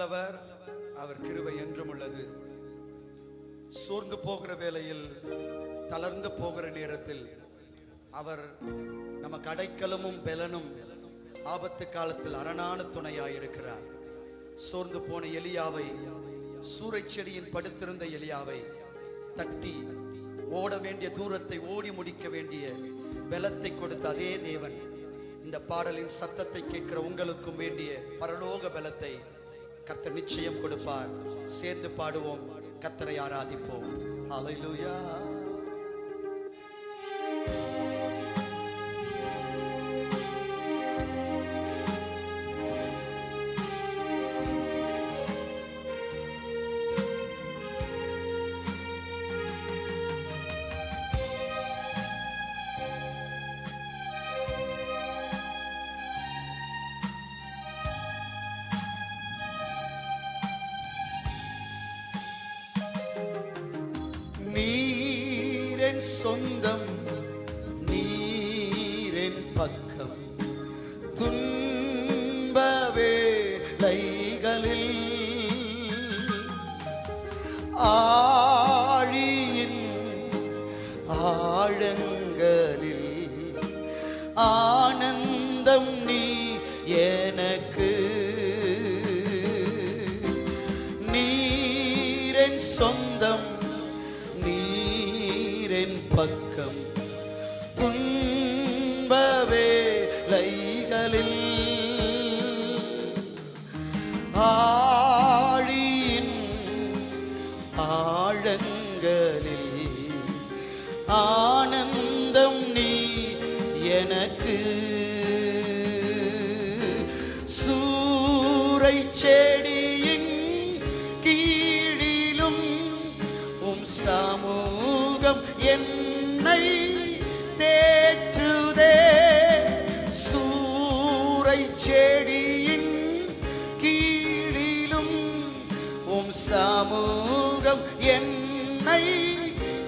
நல்லவர் அவர் கிருபை என்றும் உள்ளது. சோர்ந்து போகிற வேளையில் தளர்ந்து போகிற நேரத்தில் அவர் நமக்கு அடைக்கலமும் பெலனும் ஆபத்து காலத்தில் அரணான துணையாயிருக்கிறார். சோர்ந்து போன எலியாவை சூறை செடியில் படுத்திருந்த எலியாவை தட்டி ஓட வேண்டிய தூரத்தை ஓடி முடிக்க வேண்டிய பலத்தை கொடுத்த அதே தேவன் இந்த பாடலின் சத்தத்தை கேட்கிற உங்களுக்கும் வேண்டிய பரலோக பலத்தை கத்த நிச்சயம் கொடுப்பார். சேர்ந்து பாடுவோம். கத்தரை ஆராதிப்போம். அலையிலுயா சொந்தம் நீரின் பக்கம். துன்ப வேளைகளில் ஆழியின் ஆழங்களில் ஆ நீரென் பக்கம். துன்ப வேளைகளில் ஆழியின் ஆழங்களில் ஆனந்தம் நீ எனக்கு சூறை செடி சமூகம் என்னை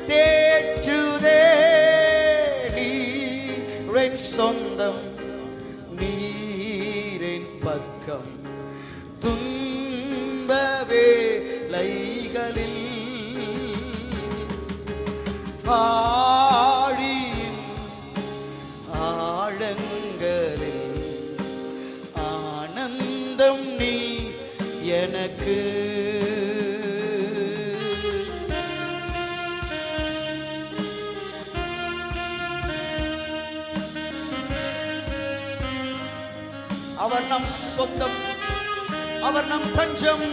தேற்றுதே நீரின் சொந்தம் நீரின் பக்கம். துன்ப வேளைகளில். ஆ அவர் நம் சொந்தம் அவர் நம் தஞ்சம்.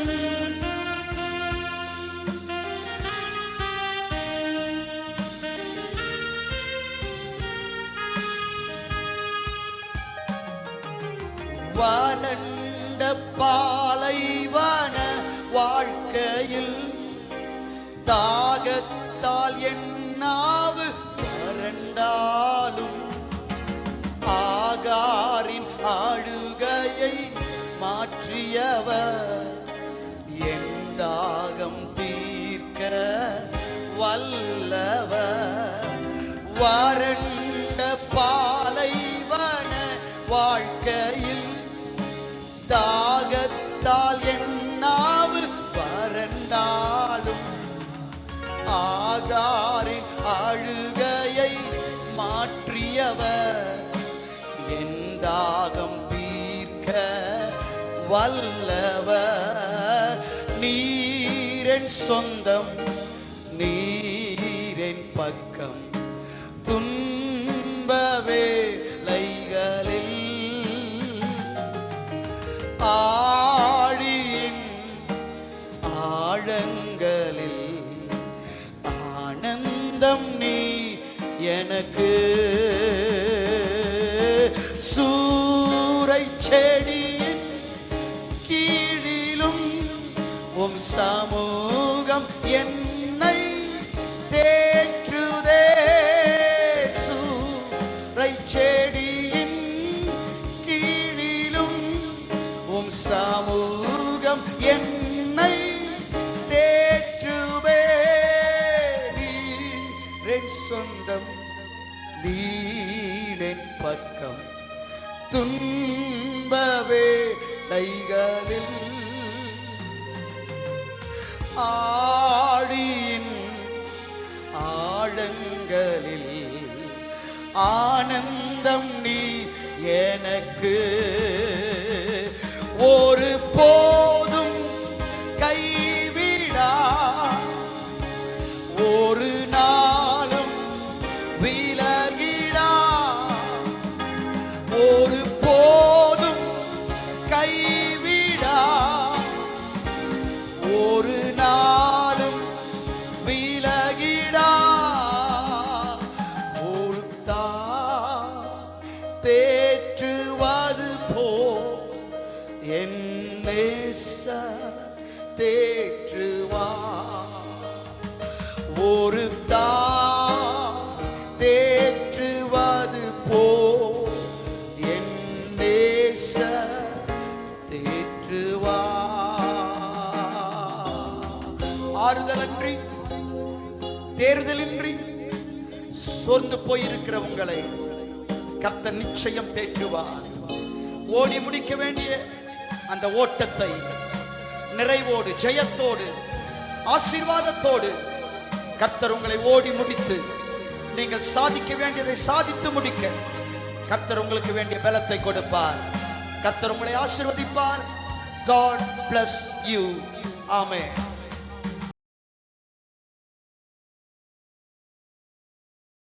வறண்ட பாலைவன வாழ்க்கையில் தாகத்தால் என் மாற்றியவர். எந்தாகம் தீர்க்க வல்லவர். வறண்ட பாலைவன வாழ்க்கையில் தாகத்தால் என்னாவு வறண்டாலும் ஆகாரின் அழுகையை மாற்றியவர். என் தாகம் தீர்க்க வல்லவ நீரன் சொந்தம் நீரென் பக்கம். துன்பவே லைகளில் ஆழியின் ஆழங்களில் ஆனந்தம் நீ எனக்கு உம் சமூகம் என்னை தேற்றுதே. சூறை செடியின் கீழிலும் உம் சமூகம் என்னை தேற்றுவே. நீரென் சொந்தம் நீரென் பக்கம். துன்பவே கைகளில் ஆடியின் ஆழங்களில் ஆனந்தம் நீ எனக்கு. ஒரு போதும் கைவிடா ஒரு நாளும் விலகி ஆறுதலன்றி தேர்தலின்றி சோர்ந்து போயிருக்கிற உங்களை கத்த நிச்சயம் தேற்றுவார். ஓடி முடிக்க வேண்டிய அந்த ஓட்டத்தை நிறைவோடு ஜெயத்தோடு ஆசீர்வாதத்தோடு கர்த்தர் உங்களை ஓடி முடித்து நீங்கள் சாதிக்க வேண்டியதை சாதித்து முடிக்க கர்த்தர் உங்களுக்கு வேண்டிய பலத்தை கொடுப்பார். கர்த்தர் உங்களை ஆசீர்வதிப்பார். காட் பிளஸ் யூ ஆமே